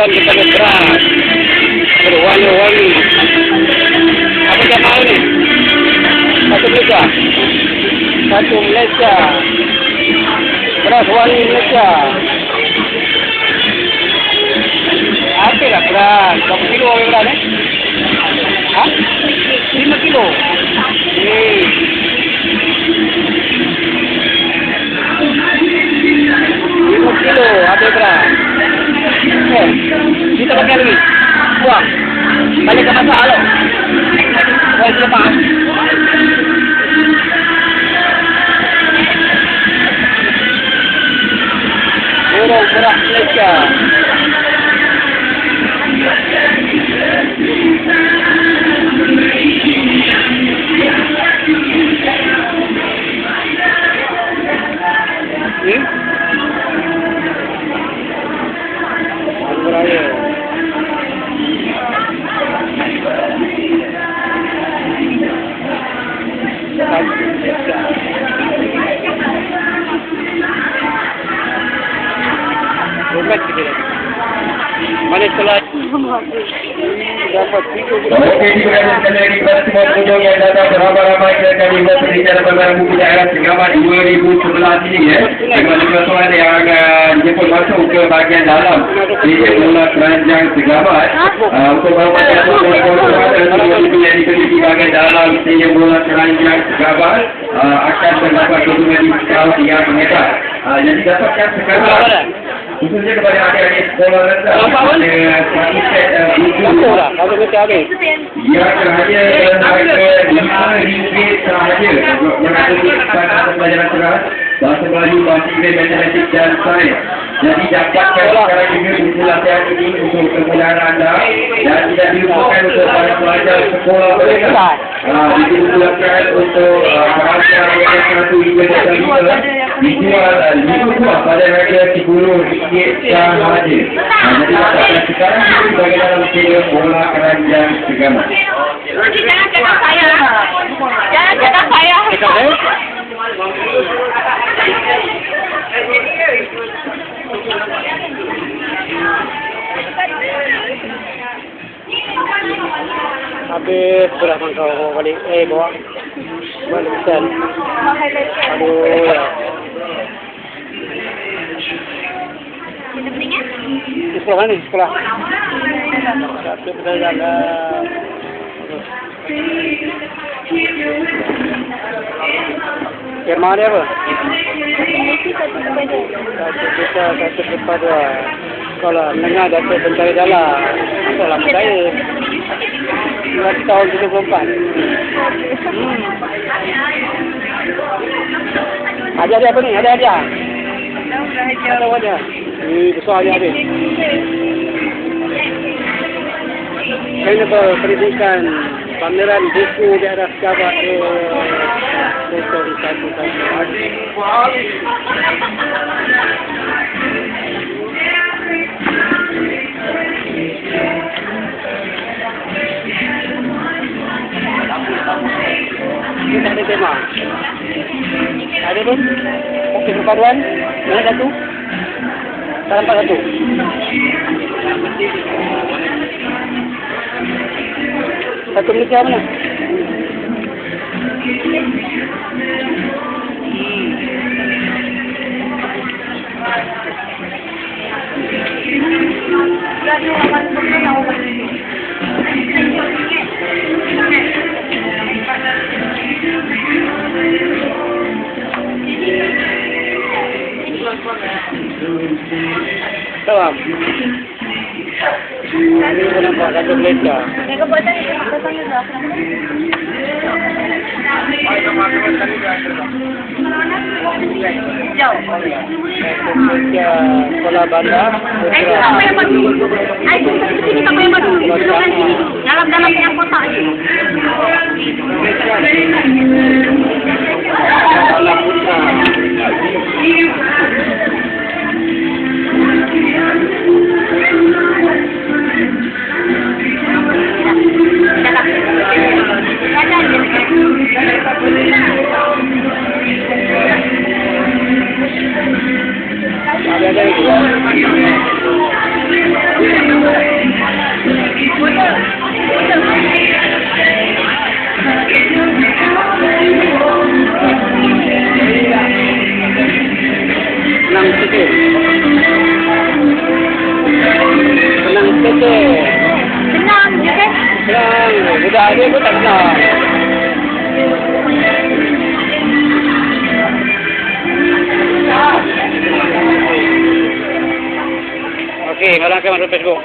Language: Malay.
Barusan kita ngeberas. Berwangi-wangi. Apa dia mau ni? Satu Malaysia. Satu Malaysia. Beras wangi Malaysia. Apa lah beras? Kilo apa beras ni? Ha? Lagi. Buang. Balik ke masak lo. Buang selepas. Burung beras Malaysia. Rumah kita. Mana? Dapat tiga Okey, diperhatikan lagi kepada semua pengunjung yang datang beramai-ramai ke Kalimantan Perbicaraan Perbaran Buku Daerah Segamat 2011 ini. Kepada tuan-tuan yang akan jemput masuk ke bahagian dalam di Mula Keranjang Segamat. Untuk beberapa tuan-tuan yang dipilih di bahagian dalam di Mula Keranjang Segamat akan mendapat dokumen diskaun yang mengetat. Uh, yang didapatkan sekarang khususnya kepada adik-adik sekolah rendah buku Apa lah? Kalau mesti habis. yang hanya harga lima ringgit sahaja untuk mengaturkan atas pelajaran keras bahasa Melayu, bahasa Inggeris, matematik dan sains. Jadi dapatkan sekarang juga buku latihan ini untuk kemudahan anda. Dan tidak dilupakan untuk para pelajar sekolah mereka. Uh, itu buku latihan untuk uh, bahasa yang satu hingga dan dijual lima buah pada harga sepuluh ringgit sahaja. Uh, jadi dapatkan sekarang ini bagi dalam video bola keranjang segamat. Rudy jangan cakap saya. Jangan cakap saya. Habis beras mangkau balik. Eh, bawa. Balik pesan. Aduh, Di sekolah mana? Di sekolah. Satu pesan dalam. Firma dia apa? Satu juta, satu kepada Kalau menengah Dato' Pencari Dalam Apa lah percaya Dua tahun 74 hmm. Ada dia apa ni? Ada hadiah? Ada hadiah? Ini besar hadiah habis Kena berpendidikan pameran buku di arah Jabat ke Kosong satu satu Ini tak ada tema. Ada pun? Okey perpaduan. Mana satu Tak satu Satu Malaysia mana? Salam. Ini pun nampak satu Malaysia sekolah bandar. Eh, itu tak payah madu. Eh, itu sini tak payah madu. Dudukkan sini. Dalam-dalam yang kotak ni. Senang. Budak dia pun tak senang. Okey, malam ke masuk Facebook.